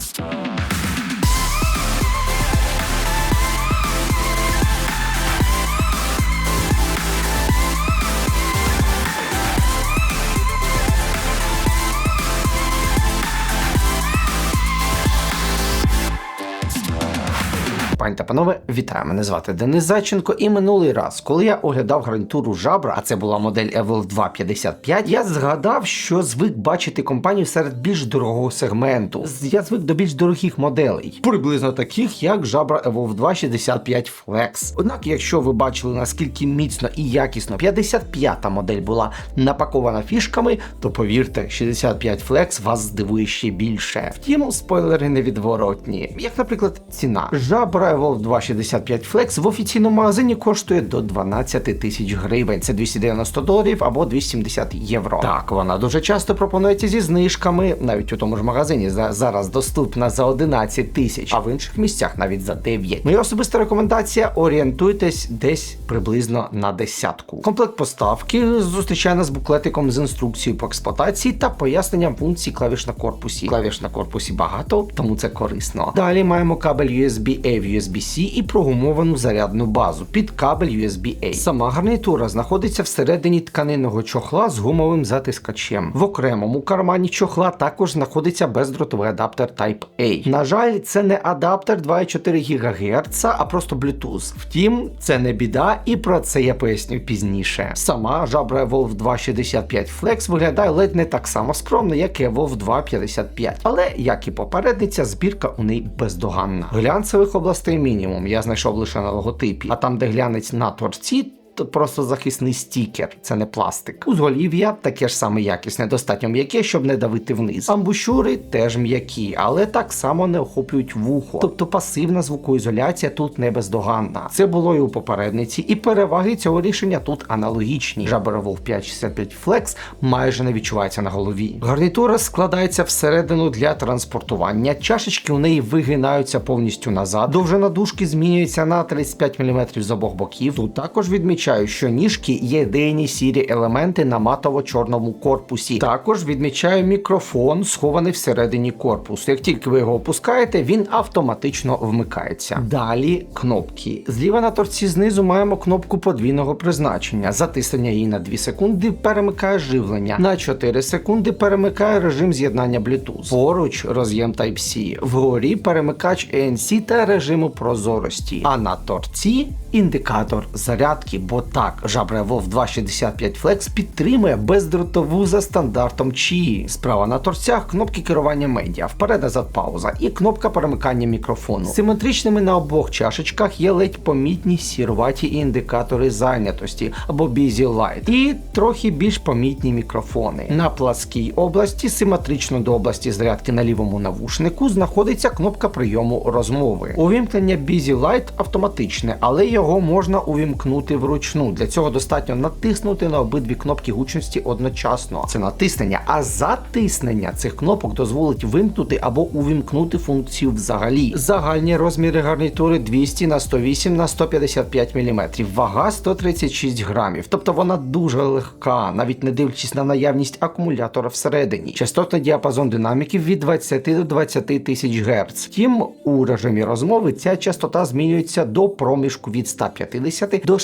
Thank Пані та панове, вітаю! Мене звати Денис Зайченко. І минулий раз, коли я оглядав гарнітуру жабра, а це була модель Evolve 255, я згадав, що звик бачити компанію серед більш дорогого сегменту. Я звик до більш дорогих моделей, приблизно таких, як жабра Evolve 265 Flex. Однак, якщо ви бачили наскільки міцно і якісно 55-та модель була напакована фішками, то повірте, 65 Flex вас здивує ще більше. Втім, спойлери невідворотні. Як, наприклад, ціна. Жабра Evolve 265 Flex в офіційному магазині коштує до 12 тисяч гривень. Це 290 доларів або 270 євро. Так, вона дуже часто пропонується зі знижками, навіть у тому ж магазині за зараз доступна за 11 тисяч, а в інших місцях навіть за 9. Моя особиста рекомендація: орієнтуйтесь десь приблизно на десятку. Комплект поставки зустрічає нас буклетиком з інструкцією по експлуатації та поясненням функцій клавіш на корпусі. Клавіш на корпусі багато, тому це корисно. Далі маємо кабель USB-A в USB-C і прогумовану зарядну базу під кабель USB-A. Сама гарнітура знаходиться всередині тканинного чохла з гумовим затискачем. В окремому кармані чохла також знаходиться бездротовий адаптер Type-A. На жаль, це не адаптер 2,4 ГГц, а просто Bluetooth. Втім, це не біда, і про це я поясню пізніше. Сама жабра Evolve 265 Flex виглядає ледь не так само скромно, як Evolve 255. Але, як і попередниця, збірка у неї бездоганна. Глянцевих областей мінімум. Я знайшов лише на логотипі, а там, де глянець на торці, то просто захисний стікер, це не пластик. Узголів'я таке ж саме якісне, достатньо м'яке, щоб не давити вниз. Амбушури теж м'які, але так само не охоплюють вухо. Тобто пасивна звукоізоляція тут не бездоганна. Це було і у попередниці, і переваги цього рішення тут аналогічні. Wolf 565 Flex майже не відчувається на голові. Гарнітура складається всередину для транспортування. Чашечки у неї вигинаються повністю назад. Довжина дужки змінюється на 35 мм з обох боків. Тут також відмічаю, що ніжки єдині сірі елементи на матово-чорному корпусі. Також відмічаю мікрофон, схований всередині корпусу. Як тільки ви його опускаєте, він автоматично вмикається. Далі кнопки. Зліва на торці знизу маємо кнопку подвійного призначення. Затиснення її на 2 секунди перемикає живлення. На 4 секунди перемикає режим з'єднання Bluetooth. Поруч роз'єм Type-C. Вгорі перемикач ANC та режиму прозорості. А на торці індикатор зарядки, бо так, Jabra Evolve 265 Flex підтримує бездротову за стандартом Qi. Справа на торцях кнопки керування медіа, вперед назад пауза і кнопка перемикання мікрофону. Симетричними на обох чашечках є ледь помітні сіруваті індикатори зайнятості або Busy Light і трохи більш помітні мікрофони. На пласкій області, симетрично до області зарядки на лівому навушнику, знаходиться кнопка прийому розмови. Увімкнення Busy Light автоматичне, але його можна увімкнути вручну. Для цього достатньо натиснути на обидві кнопки гучності одночасно. Це натиснення, а затиснення цих кнопок дозволить вимкнути або увімкнути функцію взагалі. Загальні розміри гарнітури 200 на 108 на 155 мм, вага 136 грамів. Тобто вона дуже легка, навіть не дивлячись на наявність акумулятора всередині. Частотний діапазон динаміків від 20 до 20 тисяч Гц. Втім, у режимі розмови ця частота змінюється до проміжку від 150 до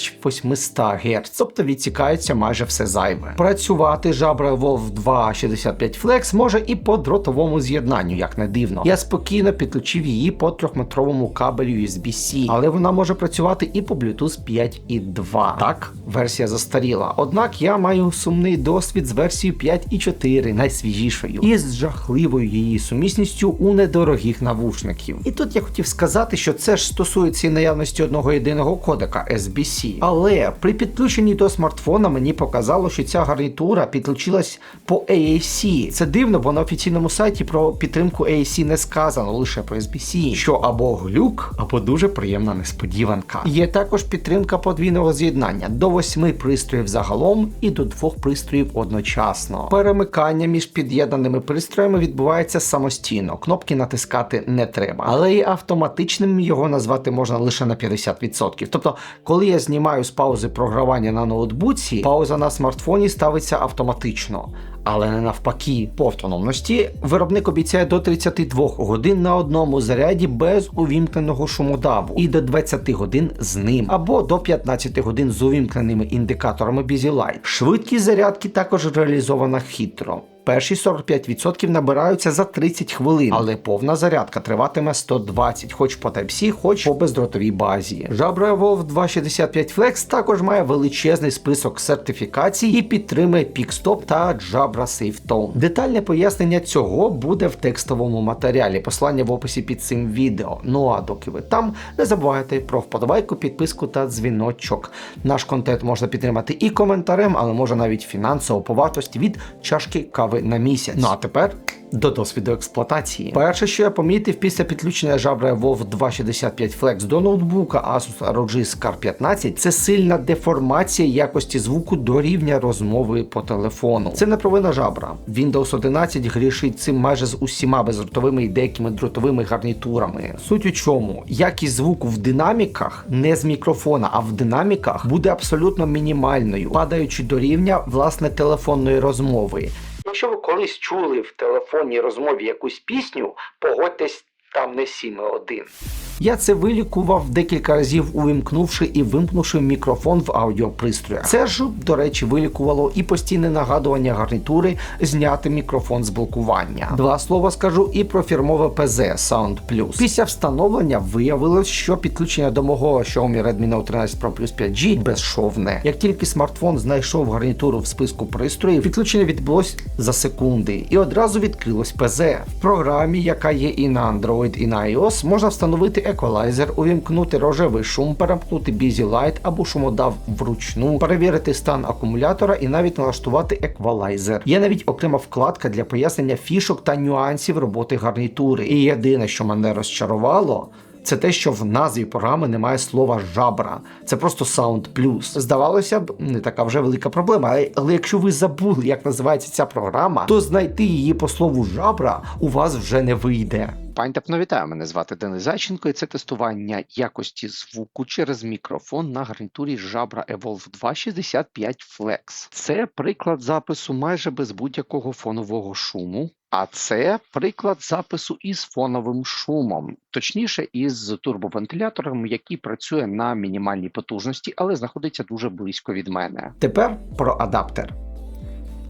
6800 Гц, тобто відсікається майже все зайве. Працювати жабра Evolve 265 Flex може і по дротовому з'єднанню, як не дивно. Я спокійно підключив її по трьохметровому кабелю USB-C, але вона може працювати і по Bluetooth 5.2. Так, версія застаріла. Однак я маю сумний досвід з версією 5.4, найсвіжішою, і з жахливою її сумісністю у недорогих навушників. І тут я хотів сказати, що це ж стосується і наявності одного єдиного кодека SBC. Але при підключенні до смартфона мені показало, що ця гарнітура підключилась по AAC. Це дивно, бо на офіційному сайті про підтримку AAC не сказано лише про SBC, що або глюк, або дуже приємна несподіванка. Є також підтримка подвійного з'єднання до восьми пристроїв загалом і до двох пристроїв одночасно. Перемикання між під'єднаними пристроями відбувається самостійно. Кнопки натискати не треба, але і автоматичним його назвати можна лише на 50%. Тобто, коли я знімаю з паузи програвання на ноутбуці, пауза на смартфоні ставиться автоматично. але не навпаки. По автономності виробник обіцяє до 32 годин на одному заряді без увімкненого шумодаву і до 20 годин з ним, або до 15 годин з увімкненими індикаторами Busy Light. Швидкість зарядки також реалізована хитро. Перші 45% набираються за 30 хвилин, але повна зарядка триватиме 120, хоч по Type-C, хоч по бездротовій базі. Jabra Evolve 265 Flex також має величезний список сертифікацій і підтримує PickStop та Jabra SafeTone. Детальне пояснення цього буде в текстовому матеріалі, послання в описі під цим відео. Ну а доки ви там, не забувайте про вподобайку, підписку та дзвіночок. Наш контент можна підтримати і коментарем, але може навіть фінансово по вартості від чашки кави на місяць. Ну а тепер до досвіду експлуатації. Перше, що я помітив після підключення Jabra Evolve 265 Flex до ноутбука Asus ROG Scar 15, це сильна деформація якості звуку до рівня розмови по телефону. Це не провина Jabra. Windows 11 грішить цим майже з усіма бездротовими і деякими дротовими гарнітурами. Суть у чому? Якість звуку в динаміках не з мікрофона, а в динаміках буде абсолютно мінімальною, падаючи до рівня власне телефонної розмови. Якщо ви колись чули в телефонній розмові якусь пісню, погодьтесь. Там не 7,1. Я це вилікував декілька разів, увімкнувши і вимкнувши мікрофон в аудіопристроях. Це ж, до речі, вилікувало і постійне нагадування гарнітури зняти мікрофон з блокування. Два слова скажу і про фірмове ПЗ Sound Plus. Після встановлення виявилось, що підключення до мого Xiaomi Redmi Note 13 Pro Plus 5G безшовне. Як тільки смартфон знайшов гарнітуру в списку пристроїв, підключення відбулось за секунди, і одразу відкрилось ПЗ. В програмі, яка є і на Android, і на iOS, можна встановити еквалайзер, увімкнути рожевий шум, перемкнути Busy Light або шумодав вручну, перевірити стан акумулятора і навіть налаштувати еквалайзер. Є навіть окрема вкладка для пояснення фішок та нюансів роботи гарнітури. І єдине, що мене розчарувало. Це те, що в назві програми немає слова жабра. Це просто Sound Plus. Здавалося б, не така вже велика проблема. Але, але якщо ви забули, як називається ця програма, то знайти її по слову жабра у вас вже не вийде. Пані Тапно, вітаю, мене звати Денис Зайченко, і це тестування якості звуку через мікрофон на гарнітурі Jabra Evolve 265 Flex. Це приклад запису майже без будь-якого фонового шуму. А це приклад запису із фоновим шумом, точніше, із турбовентилятором, який працює на мінімальній потужності, але знаходиться дуже близько від мене. Тепер про адаптер.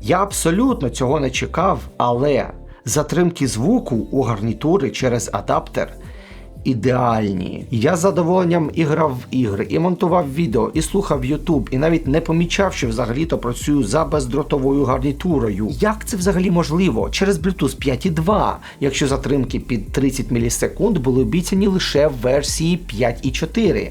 Я абсолютно цього не чекав, але затримки звуку у гарнітури через адаптер ідеальні. Я з задоволенням і грав в ігри, і монтував відео, і слухав YouTube, і навіть не помічав, що взагалі-то працюю за бездротовою гарнітурою. Як це взагалі можливо? Через Bluetooth 5.2, якщо затримки під 30 мілісекунд були обіцяні лише в версії 5.4.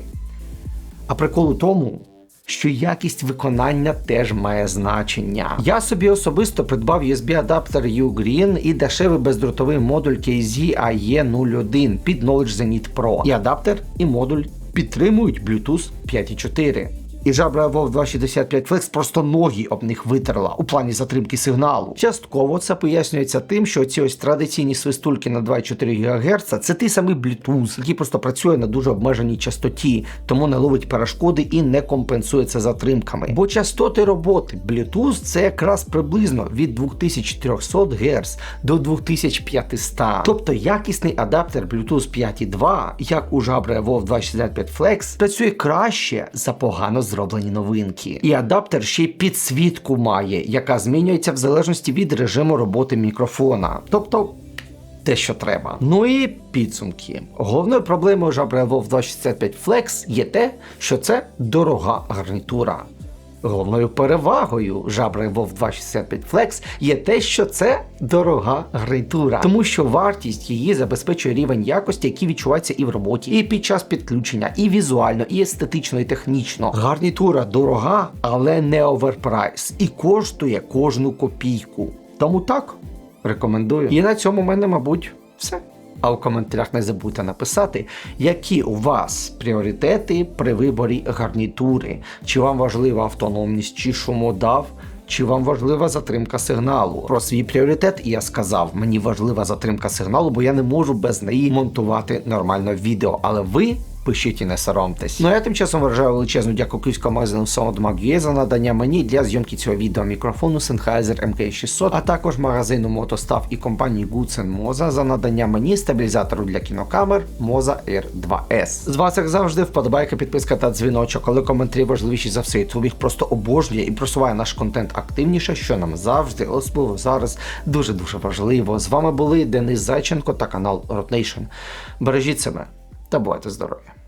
А прикол у тому, що якість виконання теж має значення. Я собі особисто придбав USB-адаптер Ugreen і дешевий бездротовий модуль KZ AE01 під Knowledge Zenith Pro. І адаптер, і модуль підтримують Bluetooth 5.4. І Jabra Evolve 265 Flex просто ноги об них витерла у плані затримки сигналу. Частково це пояснюється тим, що ці ось традиційні свистульки на 2,4 ГГц це той самий Bluetooth, який просто працює на дуже обмеженій частоті, тому не ловить перешкоди і не компенсується затримками. Бо частоти роботи Bluetooth це якраз приблизно від 2300 Гц до 2500. Тобто якісний адаптер Bluetooth 5.2, як у Jabra Evolve 265 Flex, працює краще за погано зроблені новинки. І адаптер ще й підсвітку має, яка змінюється в залежності від режиму роботи мікрофона. Тобто. Те, що треба. Ну і підсумки. Головною проблемою Jabra Evolve 265 Flex є те, що це дорога гарнітура. Головною перевагою Jabra Evolve 265 Flex є те, що це дорога гарнітура, тому що вартість її забезпечує рівень якості, який відчувається і в роботі, і під час підключення, і візуально, і естетично, і технічно. Гарнітура дорога, але не оверпрайс, і коштує кожну копійку. Тому так рекомендую. І на цьому в мене, мабуть, все. А в коментарях не забудьте написати, які у вас пріоритети при виборі гарнітури. Чи вам важлива автономність, чи шумодав, чи вам важлива затримка сигналу. Про свій пріоритет я сказав, мені важлива затримка сигналу, бо я не можу без неї монтувати нормально відео. Але ви пишіть і не соромтесь. Ну а я тим часом вважаю величезну дяку київському магазину Soundmag.ua за надання мені для зйомки цього відео мікрофону Sennheiser MK600, а також магазину Мотостав і компанії Goodsen Moza за надання мені стабілізатору для кінокамер Moza R2S. З вас, як завжди, вподобайка, підписка та дзвіночок, але коментарі важливіші за все. YouTube їх просто обожнює і просуває наш контент активніше, що нам завжди, особливо зараз, дуже дуже важливо. З вами були Денис Зайченко та канал Rotation. Бережіть себе та бувайте здорові!